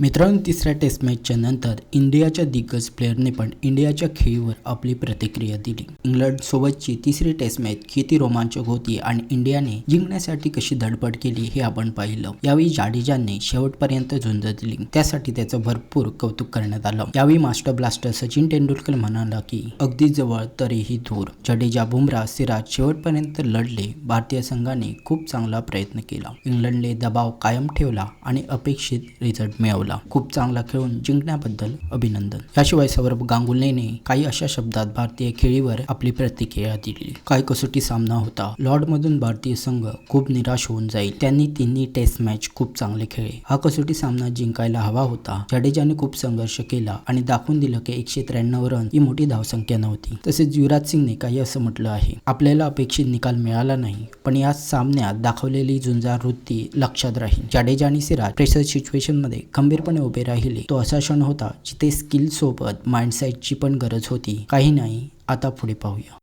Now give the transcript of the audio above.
मित्रांनो तिसऱ्या टेस्ट मॅचच्या नंतर इंडियाच्या दिग्गज प्लेअरने पण इंडियाच्या खेळीवर आपली प्रतिक्रिया दिली. इंग्लंडसोबतची तिसरी टेस्ट मॅच किती रोमांचक होती आणि इंडियाने जिंकण्यासाठी कशी धडपड केली हे आपण पाहिलं. यावेळी जाडेजाने शेवटपर्यंत झुंज दिली. त्यासाठी त्याचं भरपूर कौतुक करण्यात आलं. यावेळी मास्टर ब्लास्टर सचिन तेंडुलकर म्हणाला की अगदी जवळ तरीही दूर जडेजा बुमराह सिराज शेवटपर्यंत लढले. भारतीय संघाने खूप चांगला प्रयत्न केला. इंग्लंडने दबाव कायम ठेवला आणि अपेक्षित रिझल्ट मिळवला. खूप चांगला खेळून जिंकण्याबद्दल अभिनंदन. याशिवाय सौरभ गांगुलीने काही अशा शब्दात भारतीय खेळीवर आपली प्रतिक्रिया दिली. काय कसोटी सामना होता. लॉर्ड मधून भारतीय संघ खूप निराश होऊन जाईल. त्यांनी तिन्ही टेस्ट मॅच खूप चांगले खेळले. हा कसोटी सामना जिंकायला हवा होता. जडेजाने खूप संघर्ष केला आणि दाखवून दिलं की एकशे त्र्याण्णव रन ही मोठी धावसंख्या नव्हती. तसेच युवराज सिंगने काही असं म्हटलं आहे. आपल्याला अपेक्षित निकाल मिळाला नाही पण या सामन्यात दाखवलेली झुंजार वृत्ती लक्षात राहील. जडेजा आणि सिराज प्रेशर सिच्युएशनमध्ये खंबीरपणे उभे राहिले. तो असा क्षण होता जिथे स्किल सोबत माइंडसेटची पण गरज होती. काही नाही आता पुढे पाहूया.